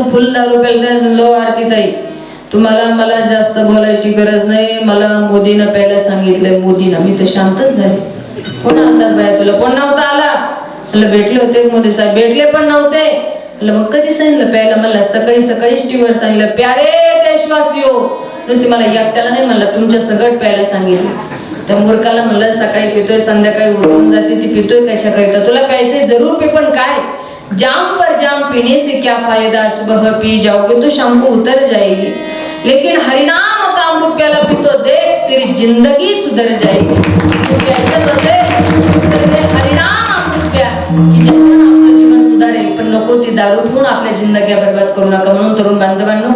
तू फुल दारू लो आरती तुम्हाला मला जास्त बोलायची गरज नाही. मला मोदीनं प्यायला सांगितलंय मोदीनं. मी तर शांतच झाले. कोण अंदाज बाया तुला कोण नव्हता आला? म्हणलं भेटले होते मोदी साहेब. भेटले पण नव्हते. मग कधी सांगितलं? प्यायला मला सकाळी सकाळीच टीव्हीवर सांगितलं प्यारे देशवासियो. नुसती मला एकट्याला नाही म्हणलं तुमच्या सगळं प्यायला सांगितलं. त्या मूर्खाला म्हणलं सकाळी पितोय संध्याकाळी उठून जाते ती पितोय कशा करता तुला प्यायचंय? जरूर पे पण काय? जाम पर जाम पीने से क्या फायदा? सुबह पी जाओगे तो शाम को उतर जाएगी। लेकिन हरिनाम का अमृत प्याला पितो देख तेरी जिंदगी सुधर जाएगी। तो कैसे तो देख हरिनाम अमृत प्याला पण नको ती दारू पिऊन आपल्या जिंदग्या बरबाद करू नका म्हणून तरुण बांधवांनो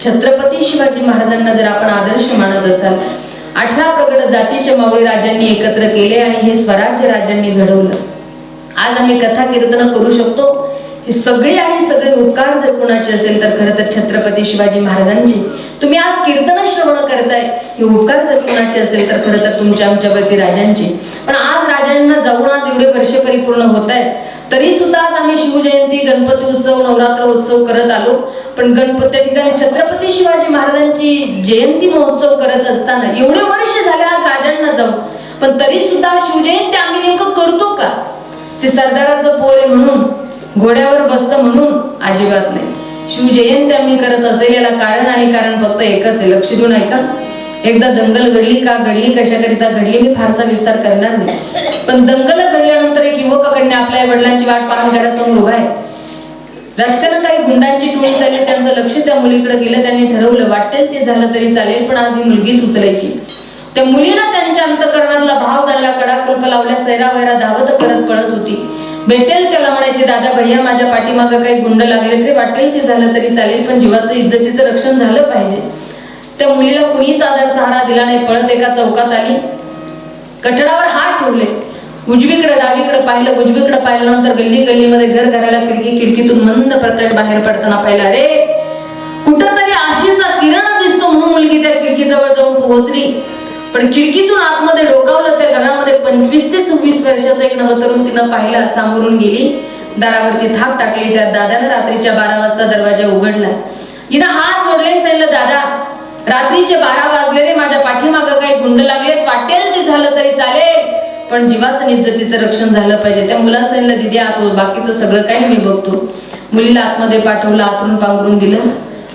छत्रपती शिवाजी महाराजांना जर आपण आदर्श मानत असाल अठरा प्रगड जातीच्या मावळी राजांनी एकत्र केले आणि हे स्वराज्य राज्यांनी घडवलं. आज आम्ही कथा कीर्तन करू शकतो. हे सगळे आणि सगळे उपकार जर कोणाचे असेल तर खरं तर छत्रपती शिवाजी महाराजांचे. तुम्ही आज कीर्तन श्रवण करताय. हे उपकार जर कोणाचे असेल तर खरं तर तुमच्या आमच्यावरती राजांचे. पण आज राजांना जाऊन आज एवढे वर्ष परिपूर्ण होत आहेत तरी सुद्धा आज आम्ही शिवजयंती गणपती उत्सव नवरात्र उत्सव करत आलो. पण गणपती ठिकाणी छत्रपती शिवाजी महाराजांची जयंती महोत्सव करत असताना एवढे वर्ष झाले आज राजांना जाऊ पण तरी सुद्धा शिवजयंती आम्ही नेमकं करतो का? ते सरदाराचं पोर आहे म्हणून घोड्यावर बसतं म्हणून अजिबात नाही. शिवजयंती आम्ही करत असेल याला कारण आणि कारण फक्त एकच आहे लक्ष देऊन ऐका एकदा दंगल घडली का घडली कशाकरिता घडली मी फारसा विस्तार करणार नाही. पण दंगल घडल्यानंतर एक युवकाकडनं आपल्या वडिलांची वाट पाहून घरासमोर उभा आहे. रस्त्यानं काही गुंडांची टोळी चालली त्यांचं लक्ष त्या मुलीकडे गेलं त्यांनी ठरवलं वाटेल ते झालं तरी चालेल पण आज ही मुलगीच उचलायची. त्या मुलीनं त्यांच्या अंतकरणातला भाव त्यांना कडा कुलप लावल्या सैरा वैरा धावत परत पळत होती. भेटेल त्याला म्हणायचे दादा भैया माझ्या पाठीमागं काही गुंड लागले तरी वाटेल ते झालं तरी चालेल पण जीवाचं इज्जतीचं रक्षण झालं पाहिजे. त्या मुलीला कुणीच आधार सहारा दिला नाही पळत एका चौकात आली. कठडावर हात ठेवले. उजवीकडे डावीकडे पाहिलं उजवीकडे पाहिल्यानंतर गल्ली गल्लीमध्ये घर घराला खिडकी खिडकीतून मंद प्रकाश बाहेर पडताना पाहिला रे कुठंतरी आशेचा किरण दिसतो म्हणून मुलगी त्या खिडकीजवळ जाऊन पोहोचली. पण खिडकीतून आतमध्ये डोकावलं त्या घरामध्ये पंचवीस ते सव्वीस वर्षाचा एक नवतरुण तिनं पाहिला सामोरून गेली. दारावरती थाप टाकली. त्या दादानं रात्रीच्या बारा वाजता दरवाजा उघडला. हिनं हात जोडले सांगितलं दादा रात्रीचे बारा वाजलेले. माझ्या पाठीमागं काही गुंड लागले पाटेल ते झालं तरी चालेल. पण जीवाचं आणि इज्जतीचं रक्षण झालं पाहिजे. त्या मुलाला सांगितलं दिदी आतो हो, बाकीचं सगळं काही मी बघतो. मुलीला आतमध्ये पाठवलं आतून पांघरून दिलं.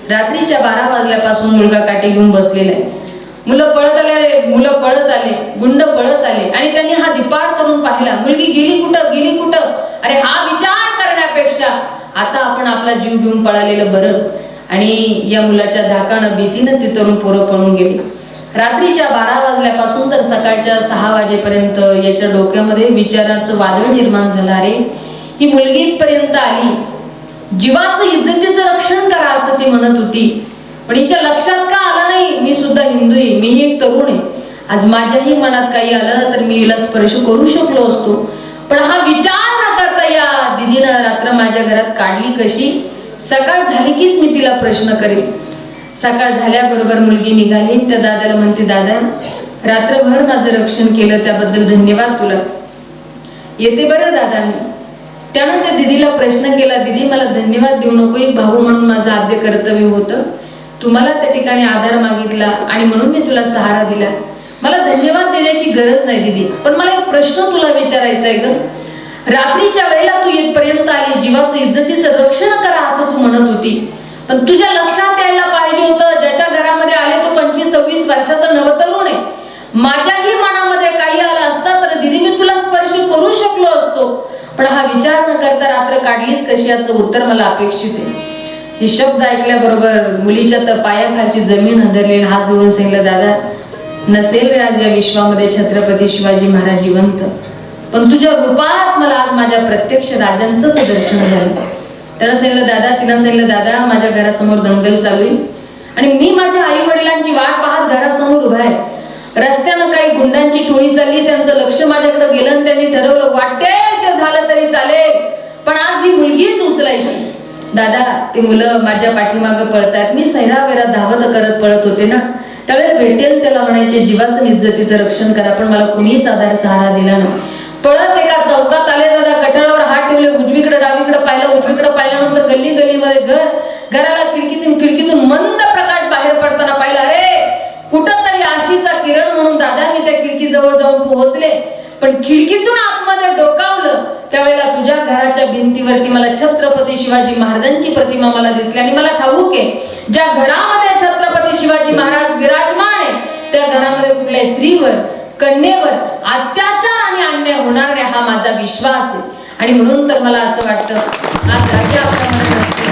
रात्रीच्या बारा वाजल्यापासून मुलगा काठी घेऊन बसलेला आहे. मुलं पळत आले मुलं पळत आले गुंड पळत आले. आणि त्यांनी हा दिपार करून पाहिला. मुलगी गेली कुठं गेली कुठं? अरे हा विचार करण्यापेक्षा. आता आपण आपला जीव घेऊन पळालेलं बरं. आणि या मुलाच्या धाकानं भीतीनं ती तरुण पोरं पळून गेली. रात्रीच्या बारा वाजल्यापासून तर सकाळच्या सहा वाजेपर्यंत याच्या डोक्यामध्ये विचारांचं वादळ निर्माण झालं. रे ही मुलगी पर्यंत आली. जीवाचं इज्जतीचं रक्षण करा असं ती म्हणत होती. पण हिच्या लक्षात का नाही मी सुद्धा हिंदू आहे मीही एक तरुण आहे. आज माझ्याही मनात काही आलं तर मी हिला स्पर्श करू शकलो असतो. पण हा विचार न करता या दिदीनं रात्र माझ्या घरात काढली कशी? सकाळ झाली कीच मी तिला प्रश्न करेन. सकाळ झाल्याबरोबर मुलगी निघाली त्या दादाला म्हणते दादा रात्रभर माझं रक्षण केलं त्याबद्दल धन्यवाद तुला. येते बरं दादा मी. त्यानंतर दिदीला प्रश्न केला दिदी मला धन्यवाद देऊ नको एक भाऊ म्हणून माझं आद्य कर्तव्य होतं. तुम्हाला त्या ठिकाणी आधार मागितला आणि म्हणून मी तुला सहारा दिला. मला धन्यवाद देण्याची गरज नाही दिली. पण मला एक प्रश्न तुला विचारायचा आहे ग. रात्रीच्या वेळेला तू येतपर्यंत आली जीवाचं इज्जतीचं रक्षण करा असं तू म्हणत होती. पण तुझ्या लक्षात यायला पाहिजे होतं ज्याच्या घरामध्ये आले तो पंचवीस सव्वीस वर्षाचा नवतरुण आहे. माझ्याही मनामध्ये काही आलं असतं तर दिदी मी तुला स्पर्श करू शकलो असतो. पण हा विचार न करता रात्र काढलीच कशी याचं उत्तर मला अपेक्षित आहे. हे शब्द ऐकल्याबरोबर मुलीच्या तर पायाखालची जमीन हदरली हात जोडून सांगितलं दादा नसेल राज या विश्वामध्ये छत्रपती शिवाजी महाराज जिवंत. पण तुझ्या रूपात मला आज माझ्या प्रत्यक्ष राजांचंच दर्शन झालं. त्याला सांगितलं दादा तिला सांगितलं दादा माझ्या घरासमोर दंगल चालू आहे आणि मी माझ्या आई वडिलांची वाट पाहत घरासमोर उभा आहे. रस्त्यानं काही गुंडांची टोळी चालली त्यांचं लक्ष माझ्याकडे गेलं आणि त्यांनी ठरवलं वाटेल ते झालं तरी चालेल पण आज ही मुलगीच उचलायची. दादा ती मुलं माझ्या पाठीमागं पळतात मी सैरावेरा धावत करत पळत होते ना. त्यावेळेस भेटेल त्याला म्हणायचे जीवाचं इज्जतीचं रक्षण करा पण मला कुणीच आधार सहारा दिला नाही. पळत एका चौकात आले दादा गटाळावर हात ठेवले उजवीकडे डावीकडे पाहिलं उजवीकडे पाहिल्यानंतर गल्ली गल्लीमध्ये घर घराला खिडकीतून खिडकीतून मंद प्रकाश बाहेर पडताना पाहिलं अरे कुठं तरी आशीचा किरण म्हणून दादा मी त्या खिडकीजवळ जाऊन पोहोचले. पण खिडकीतून आतमध्ये डोकावलं. त्यावेळेला तुझ्या घरात भिंतीवरती मला छत्रपती शिवाजी महाराजांची प्रतिमा मला दिसली आणि मला ठाऊक आहे ज्या घरामध्ये छत्रपती शिवाजी महाराज विराजमान आहे त्या घरामध्ये कुठल्या स्त्रीवर कन्येवर अत्याचार आणि अन्याय होणार नाही हा माझा विश्वास आहे. आणि म्हणून तर मला असं वाटतं आज राजा आपल्या मनात असते.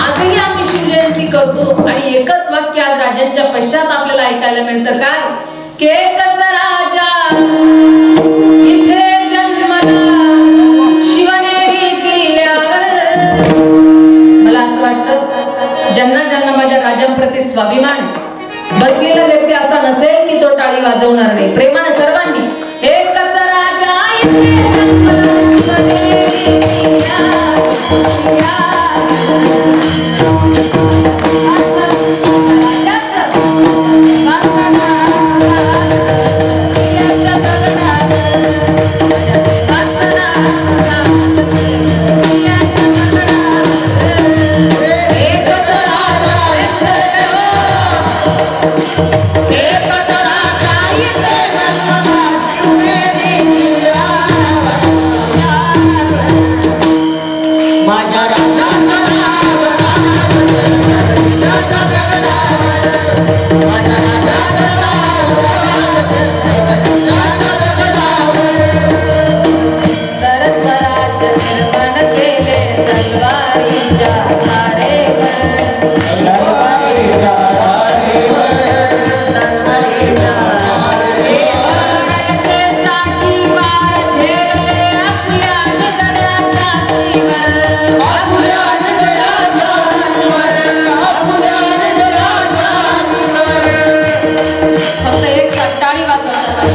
आजही आम्ही शिवजयंती करतो आणि एकच वाक्य आज राजांच्या पश्चात आपल्याला ऐकायला मिळतं. काय? केकच राजा! ज्यांना ज्यांना माझ्या राजांप्रती स्वाभिमान बसलेला व्यक्ती असा नसेल की तो टाळी वाजवणार नाही. प्रेमाने सर्वांनी एकच राजा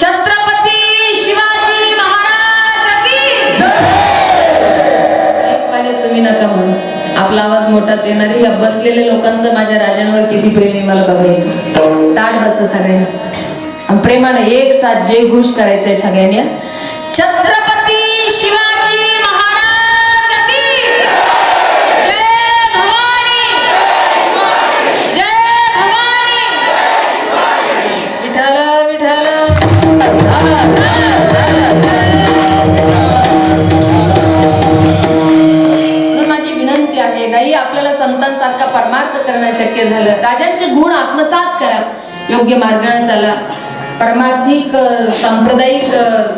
छत्रपती शिवाजी महाराज ऐकवाले तुम्ही नका म्हणून आपला आवाज मोठाच येणार आहे. या बसलेल्या लोकांचं माझ्या राजांवर किती प्रेम आहे मला बघायचं. ताट बस सगळ्यांना. आणि प्रेमानं एक साथ जय घोष करायचंय सगळ्यांनी. छत्रपती आहे. नाही आपल्याला संतांसारखा परमार्थ करणं शक्य झालं. राजांचे गुण आत्मसात करा. योग्य मार्गाने चाला. परमार्थिक सांप्रदायिक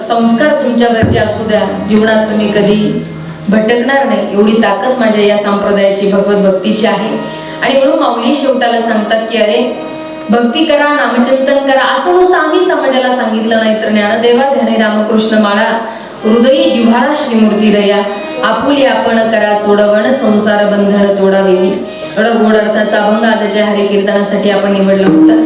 संस्कार तुमच्यावरती असू द्या. जीवनात तुम्ही कधी भटकणार नाही. एवढी ताकद माझ्या या संप्रदायाची भगवत भक्तीची आहे. आणि म्हणून माऊली शेवटाला सांगतात की अरे भक्ती करा नामचिंतन करा. असं नुसतं आम्ही समाजाला सांगितलं नाही तर ज्ञानदेवा ध्याने रामकृष्ण माळा हृदयी जिव्हाळा श्रीमूर्ती दया. आपुली आपण करा सोडवण संसार बंधन तोडावे. एवढा गोड अर्थाचा अभंग आजच्या हरी कीर्तनासाठी आपण निवडला होता.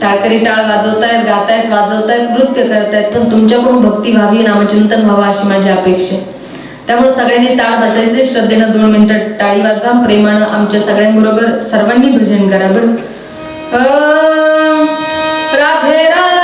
टाळकरी टाळ वाजवतायत गातायत वाजवतायत नृत्य करतायत पण तुमच्याकडून भक्ती व्हावी नामचिंतन व्हावं अशी माझी अपेक्षा आहे. त्यामुळे सगळ्यांनी टाळ बसायचे श्रद्धेनं दोन मिनिटं टाळी वाजवा प्रेमानं आमच्या सगळ्यांबरोबर सर्वांनी भजन करा बरं. राधे राधे.